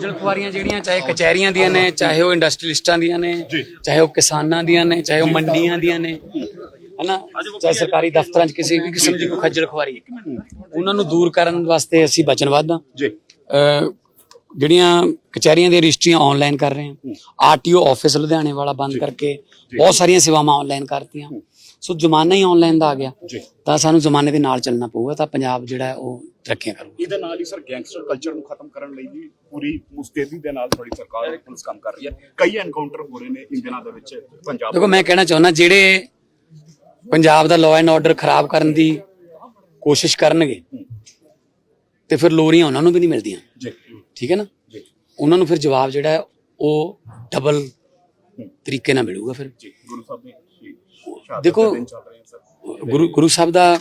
ਖੱਜਲ ਖੁਆਰੀਆਂ ਜਿਹੜੀਆਂ ਚਾਹੇ ਕਚਹਿਰੀਆਂ ਦੀਆਂ ਨੇ ਚਾਹੇ ਉਹ ਇੰਡਸਟਰੀਲਿਸਟਾਂ ਦੀਆਂ ਨੇ ਚਾਹੇ ਉਹ ਕਿਸਾਨਾਂ ਦੀਆਂ ਨੇ ਚਾਹੇ ਉਹ ਮੰਡੀਆਂ ਦੀਆਂ ਨੇ ਹਨਾ? ਚਾਹੇ ਸਰਕਾਰੀ ਦਫ਼ਤਰਾਂ 'ਚ ਕਿਸੇ ਵੀ ਕਿਸਮ ਦੀ ਕੋਈ ਖੱਜਲ ਖੁਆਰੀ ਉਹਨਾਂ ਨੂੰ ਦੂਰ ਕਰਨ ਵਾਸਤੇ ਅਸੀਂ ਵਚਨਬੱਧ ਹਾਂ ਜੀ। ਜਿਹੜੀਆਂ ਕਚਹਿਰੀਆਂ ਦੀਆਂ ਰਜਿਸਟਰੀਆਂ ਆਨਲਾਈਨ ਕਰ ਰਹੇ ਹਾਂ। ਆਰਟੀਓ ਆਫਿਸ ਲੁਧਿਆਣੇ ਵਾਲਾ ਬੰਦ ਕਰਕੇ ਬਹੁਤ ਸਾਰੀਆਂ ਸੇਵਾਵਾਂ ਆਨਲਾਈਨ ਕਰਤੀਆਂ। ਸੋ ਜ਼ਮਾਨਾ ਹੀ ਆਨਲਾਈਨ ਦਾ ਆ ਗਿਆ। ਤਾਂ ਸਾਨੂੰ ਜ਼ਮਾਨੇ ਦੇ ਨਾਲ ਚੱਲਣਾ ਪਊਗਾ ਤਾਂ ਪੰਜਾਬ ਜਿਹੜਾ ਹੈ ਉਹ ਤਰੱਕੀਆਂ ਕਰੂਗਾ। ਇਹਦੇ ਨਾਲ ਹੀ ਸਰ ਗੈਂਗਸਟਰ ਕਲਚਰ ਨੂੰ ਖਤਮ ਕਰਨ ਲਈ ਵੀ ਪੂਰੀ ਮੁਸਤੈਦੀ ਦੇ ਨਾਲ ਤੁਹਾਡੀ ਸਰਕਾਰ ਪੁਲਿਸ ਕੰਮ ਕਰ ਰਹੀ ਹੈ। ਕਈ ਐਨਕਾਊਂਟਰ ਹੋ ਰਹੇ ਨੇ ਇਨ ਦਿਨਾਂ ਦੇ ਵਿੱਚ ਪੰਜਾਬ ਦੇਖੋ ਮੈਂ ਕਹਿਣਾ ਚਾਹੁੰਦਾ ਜਿਹੜੇ ਪੰਜਾਬ ਦਾ ਲਾਅ ਐਂਡ ਆਰਡਰ ਖਰਾਬ ਕਰਨ ਦੀ ਕੋਸ਼ਿਸ਼ ਕਰਨਗੇ ਤੇ ਫਿਰ ਲੋਰੀਆਂ ਉਹਨਾਂ ਨੂੰ ਵੀ ਨਹੀਂ ਮਿਲਦੀਆਂ। ਜੀ। ਠੀਕ ਹੈ ਨਾ? ਜੀ। ਉਹਨਾਂ ਨੂੰ ਫਿਰ ਜਵਾਬ ਜਿਹੜਾ ਹੈ ਉਹ ਡਬਲ ਤਰੀਕੇ ਨਾਲ ਮਿਲੂਗਾ ਫਿਰ। ਜੀ ਗੁਰੂ ਸਾਹਿਬ ਦੇ ਸ਼ਹਾਦਤ ਦੇਖੋ, ਗੁਰੂ ਗੁਰੂ ਸਾਹਿਬ ਦਾ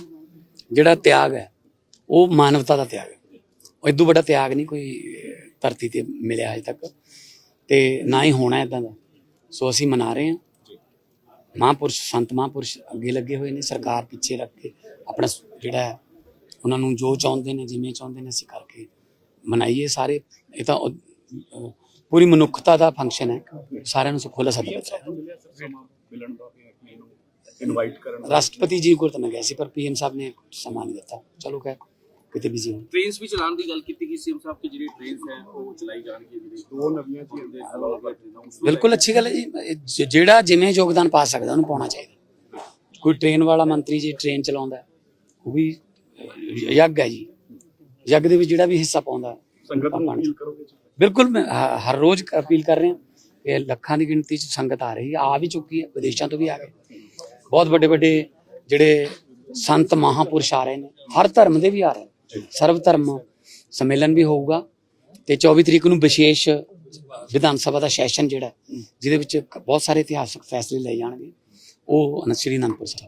ਜਿਹੜਾ ਤਿਆਗ ਹੈ ਉਹ ਮਾਨਵਤਾ ਦਾ ਤਿਆਗ ਹੈ। ਉਹ ਇਦੋਂ ਵੱਡਾ ਤਿਆਗ ਨਹੀਂ ਕੋਈ ਧਰਤੀ ਤੇ ਮਿਲਿਆ ਅਜੇ ਤੱਕ। ਤੇ ਨਾ ਹੀ ਹੋਣਾ ਇਦਾਂ ਦਾ। ਸੋ ਅਸੀਂ ਮਨਾ ਰਹੇ ਹਾਂ। ਮਹਾਂਪੁਰਸ਼ ਸੰਤ ਮਹਾਂਪੁਰਸ਼ ਅੱਗੇ ਲੱਗੇ ਹੋਏ ਨੇ ਸਰਕਾਰ ਪਿੱਛੇ ਰੱਖ ਕੇ ਆਪਣਾ ਜਿਹੜਾ ਉਹਨਾਂ ਨੂੰ ਜੋ ਚਾਹੁੰਦੇ ਨੇ ਜਿਵੇਂ ਚਾਹੁੰਦੇ ਨੇ ਅਸੀਂ ਕਰਕੇ ਮਨਾਈਏ ਸਾਰੇ ਇਹ ਤਾਂ ਉਹ, ਪੂਰੀ ਮਨੁੱਖਤਾ ਦਾ ਫੰਕਸ਼ਨ ਹੈ। ਸਾਰਿਆਂ ਨੂੰ ਖੁੱਲ੍ਹਾ ਸੱਦਾ ਦਿੱਤਾ ਮਿਲਣ ਦਾ ਤੇ ਇਨਵਾਈਟ ਕਰਨ ਦਾ ਰਾਸ਼ਟਰਪਤੀ ਜੀ ਕੋਲ ਤਾਂ ਮੈਂ ਗਿਆ ਸੀ ਪਰ ਪੀਐਮ ਸਾਹਿਬ ਨੇ ਸਮਾਂ ਨਹੀਂ ਦਿੱਤਾ। ਚਲੋ ਕਹਿ ਕਿਤੇ ਬਿਜ਼ੀ ਹੋਣ। ਟ੍ਰੇਨਸ ਵੀ ਚਲਾਉਣ ਦੀ ਗੱਲ ਕੀਤੀ ਗਈ ਸੀਐਮ ਸਾਹਿਬ ਕਿ ਜਿਹੜੀ ਟ੍ਰੇਨਸ ਹੈ ਉਹ ਚਲਾਈ ਜਾਣਗੀਆਂ ਜਿਹੜੇ ਦੋ ਨਵੀਆਂ ਚੀਜ਼ਾਂ ਦੇ ਬਿਲਕੁਲ ਅੱਛੀ ਗੱਲ ਹੈ ਜੀ। ਇਹ ਜ- ਜਿਹੜਾ ਜਿਵੇਂ ਯੋਗਦਾਨ ਪਾ ਸਕਦਾ ਉਹਨੂੰ ਪਾਉਣਾ ਚਾਹੀਦਾ। ਕੋਈ ਟ੍ਰੇਨ ਵਾਲਾ ਮੰਤਰੀ ਜੀ ਟ੍ਰੇਨ ਚਲਾਉਂਦਾ ਹੈ, ਉਹ ਵੀ ਯੱਗ ਹੈ ਜੀ। ਯੱਗ ਦੇ ਵਿੱਚ ਜਿਹੜਾ ਵੀ ਹਿੱਸਾ ਪਾਉਂਦਾ ਸੰਗਤ ਨੂੰ ਅਪੀਲ ਕਰੋਗੇ ਬਿਲਕੁਲ ਮੈਂ ਹ- ਹਰ ਰੋਜ਼ ਅਪੀਲ ਕਰ ਰਿਹਾ। ਕਿ ਲੱਖਾਂ ਦੀ ਗਿਣਤੀ 'ਚ ਸੰਗਤ ਆ ਰਹੀ ਹੈ ਆ ਵੀ ਚੁੱਕੀ ਹੈ ਵਿਦੇਸ਼ਾਂ ਤੋਂ ਵੀ ਆ ਗਏ। ਬਹੁਤ ਵੱਡੇ ਵੱਡੇ ਜਿਹੜੇ ਸੰਤ ਮਹਾਪੁਰਸ਼ ਆ ਰਹੇ ਨੇ ਹਰ ਧਰਮ ਦੇ ਵੀ ਆ ਰਹੇ ਨੇ। ਸਰਵ ਧਰਮ ਸੰਮੇਲਨ ਵੀ ਹੋਊਗਾ ਤੇ 24 ਤਰੀਕ ਨੂੰ ਵਿਸ਼ੇਸ਼ ਵਿਧਾਨ ਸਭਾ ਦਾ ਸੈਸ਼ਨ ਜਿਹੜਾ ਹੈ, ਜਿਹਦੇ ਵਿੱਚ ਬਹੁਤ ਸਾਰੇ ਇਤਿਹਾਸਕ ਫੈਸਲੇ ਲਏ ਜਾਣਗੇ। ਉਹ ਸ੍ਰੀ ਅਨੰਦਪੁਰ ਸਾਹਿਬ।